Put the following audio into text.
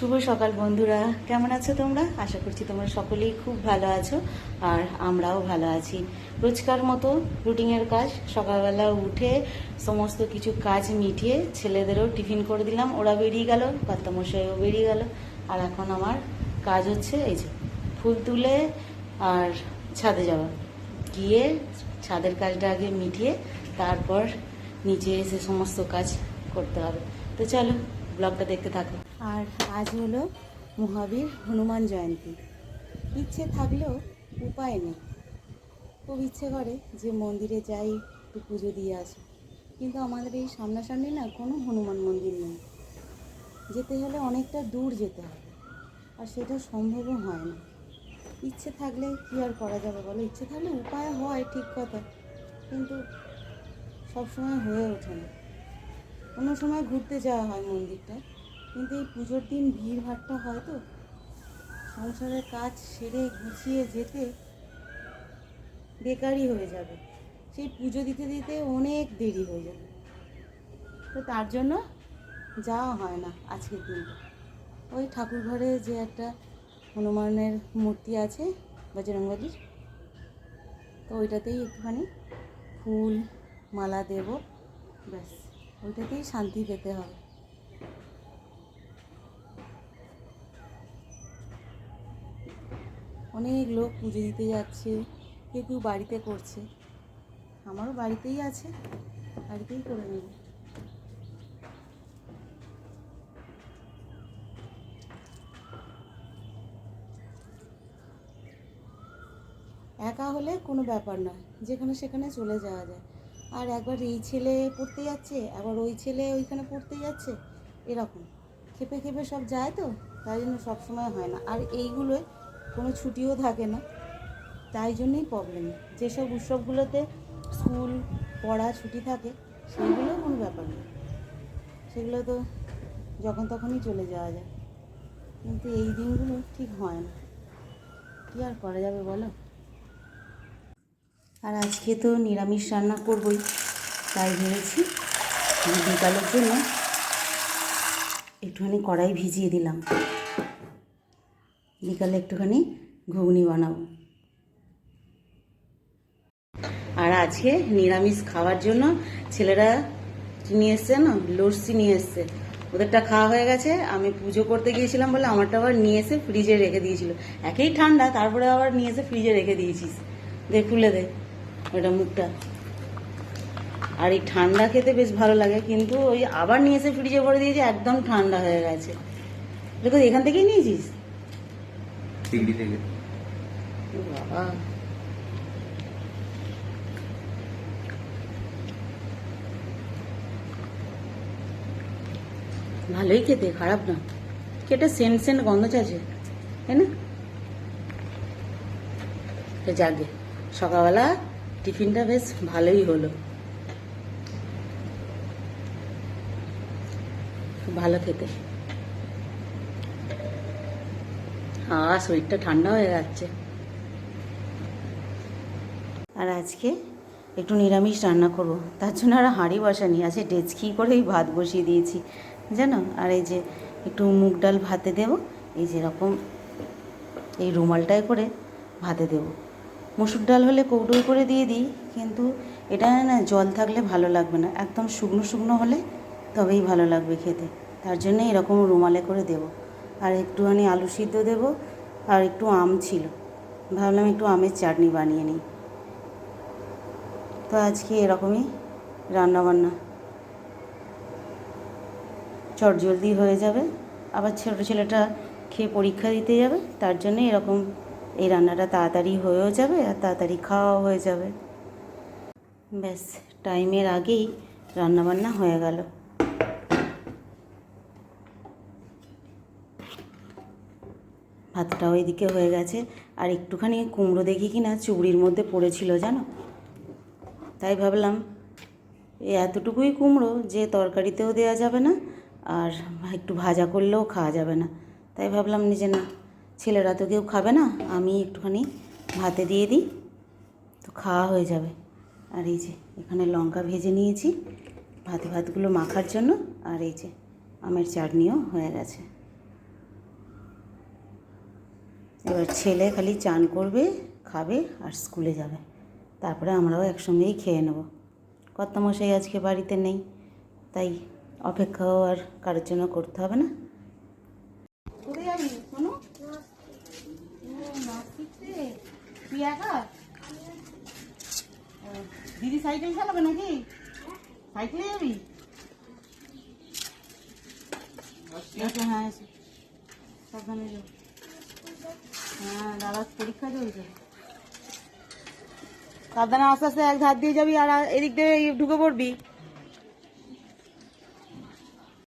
শুভ সকাল, বন্ধুরা। কেমন আছো তোমরা? আশা করছি তোমরা সকলেই খুব ভালো আছো আর আমরাও ভালো আছি। রোজকার মতো রুটিনের কাজ, সকালবেলা উঠে সমস্ত কিছু কাজ মিটিয়ে ছেলেদেরও টিফিন করে দিলাম। ওরা বেরিয়ে গেল, কর্তামশাইও বেরিয়ে গেল। আর এখন আমার কাজ হচ্ছে এই যে ফুল তুলে আর ছাদে যাওয়া। গিয়ে ছাদের কাজটা আগে মিটিয়ে তারপর নিচে এসে সমস্ত কাজ করতে হবে। তো চলো ব্লগটা দেখতে থাকো। আর আজ হলো মহাবীর হনুমান জয়ন্তী। ইচ্ছে থাকলেও উপায় নেই। খুব ইচ্ছে করে যে মন্দিরে যাই, একটু পুজো দিয়ে আসি। কিন্তু আমাদের এই সামনাসামনি না কোনো হনুমান মন্দির নেই। যেতে হলে অনেকটা দূর যেতে হবে। আর সেটা সম্ভবও হয় না। ইচ্ছে থাকলে কি আর করা যাবে বলো? ইচ্ছে থাকলে উপায় হয় ঠিক কথা। কিন্তু সবসময় হয়ে ওঠে না। কোনো সময় ঘুরতে যাওয়া হয় মন্দিরটা, কিন্তু এই পুজোর দিন ভিড় হয় তো। সংসারের কাজ সেরে গুছিয়ে যেতে বেকারই হয়ে যাবে। সেই পুজো দিতে দিতে অনেক দেরি হয়ে যাবে। তো তার জন্য যাওয়া হয় না আজকের দিনটা। ওই ঠাকুর ঘরে যে একটা হনুমানের মূর্তি আছে বজরঙ্গলির তো ওইটাতেই একটুখানি ফুল মালা দেব, ব্যাস। ওইটাতেই শান্তি পেতে হবে। অনেক লোক পুজো দিতে যাচ্ছে, কেউ কেউ বাড়িতে করছে। আমারও বাড়িতেই আছে, বাড়িতেই করে নেব। একা হলে কোনো ব্যাপার নয়, যেখানে সেখানে চলে যাওয়া যায়। আর একবার এই ছেলে পড়তে যাচ্ছে, আবার ওই ছেলে ওইখানে পড়তে যাচ্ছে, এরকম। খেপে খেপে সব যায় তো, তাই জন্য সবসময় হয় না। আর এইগুলোয় কোনো ছুটিও থাকে না, তাই জন্যই প্রবলেম যেসব উৎসবগুলোতে স্কুল, পড়া, ছুটি থাকে সেইগুলো কোনো ব্যাপার না। সেগুলো তো যখন তখনই চলে যাওয়া যায়। কিন্তু এই দিনগুলো ঠিক হয় না। কী আর করা যাবে বলো? আর আজকে তো নিরামিষ রান্না করবই, তাই ভেবেছি বিকালের জন্য একটুখানি কড়াই ভিজিয়ে দিলাম। বিকালে একটুখানি ঘুগনি বানাবো। আর আজকে নিরামিষ খাওয়ার জন্য ছেলেরা নিয়ে এসছে না লস্যি নিয়ে এসছে। ওদেরটা খাওয়া হয়ে গেছে, আমি পুজো করতে গিয়েছিলাম বলে আমারটা আবার নিয়ে এসে ফ্রিজে রেখে দিয়েছিল। একেই ঠান্ডা, তারপরে আবার নিয়ে এসে ফ্রিজে রেখে দিয়েছিস। দে খুলে দে। ওটা মুখটা। আর এই ঠান্ডা খেতে বেশ ভালো লাগে কিন্তু ওই আবার নিয়ে এসে ফ্রিজে ভরে দিয়েছে একদম ঠান্ডা হয়ে গেছে। দেখো এখান থেকেই নিয়েছিস? দিল্লি থেকে। বাবা। ভালোই খেতে খারাপ না। কি একটা সেন্ট সেন্ট গন্ধ আছে তাই না? যাকে সকালবেলা টিফিনটা বেশ ভালোই হলো। ভালো খেতে। আর শরীরটা ঠান্ডা হয়ে যাচ্ছে। আর আজকে একটু নিরামিষ রান্না করব। তার জন্য আর হাঁড়ি বসানি আছে ডেচকি করেই ভাত বসিয়ে দিয়েছি। জানো? আর এই যে একটু মুগ ডাল ভাতে দেব, এই যেরকম এই রুমালটায় করে ভাতে দেব। মসুর ডাল হলে কৌটোয় করে দিয়ে দিই, কিন্তু এটা না জল থাকলে ভালো লাগবে না। একদম শুকনো শুকনো হলে তবেই ভালো লাগবে খেতে। তার জন্য এরকম রুমালে করে দেব। আর একটুখানি আলু সিদ্ধ দেব, আর একটু আম ছিল। ভাবলাম একটু আমের চাটনি বানিয়ে নিই। তো আজকে এরকমই রান্নাবান্না। চট জলদি হয়ে যাবে। আবার ছোটো ছেলেটা খেয়ে পরীক্ষা দিতে যাবে, তার জন্য এরকম এই রান্নাটা তাড়াতাড়ি হয়েও যাবে আর তাড়াতাড়ি খাওয়াও হয়ে যাবে। ব্যাস, টাইমের আগেই রান্নাবান্না হয়ে গেল। ভাতটাও এদিকে হয়ে গেছে। আর একটুখানি কুমড়ো দেখি কি না চুবড়ির মধ্যে পড়েছিল, জানো? তাই ভাবলাম এই এতটুকুই কুমড়ো যে তরকারিতেও দেওয়া যাবে না আর একটু ভাজা করলেও খাওয়া যাবে না। তাই ভাবলাম নিজে না ছেলেরা তো কেউ খাবে না, আমি একটুখানি ভাতে দিয়ে দিই, তো খাওয়া হয়ে যাবে। আর এই যে, এখানে লঙ্কা ভেজে নিয়েছি, ভাতে ভাতগুলো মাখার জন্য, আর এই যে, আমের চাটনিও হয়ে গেছে। এবার ছেলে খালি চান করবে, খাবে আর স্কুলে যাবে, তারপরে আমরাও একসঙ্গেই খেয়ে নেব। কর্তামশাই আজকে বাড়িতে নেই, তাই অপেক্ষাও আর কারোর জন্য করতে হবে না। কোথায় যাবি কোনো তুই একা দিদি সাইকেল চালাবে নাকি? সাইকেলে যাবি? হ্যাঁ এসো। সাবধানে যাও হ্যাঁ দাদার পরীক্ষা চলছে। সাবধানে আস্তে আস্তে এক ধার দিয়ে যাবি আর এদিক দিয়ে ঢুকে পড়বি।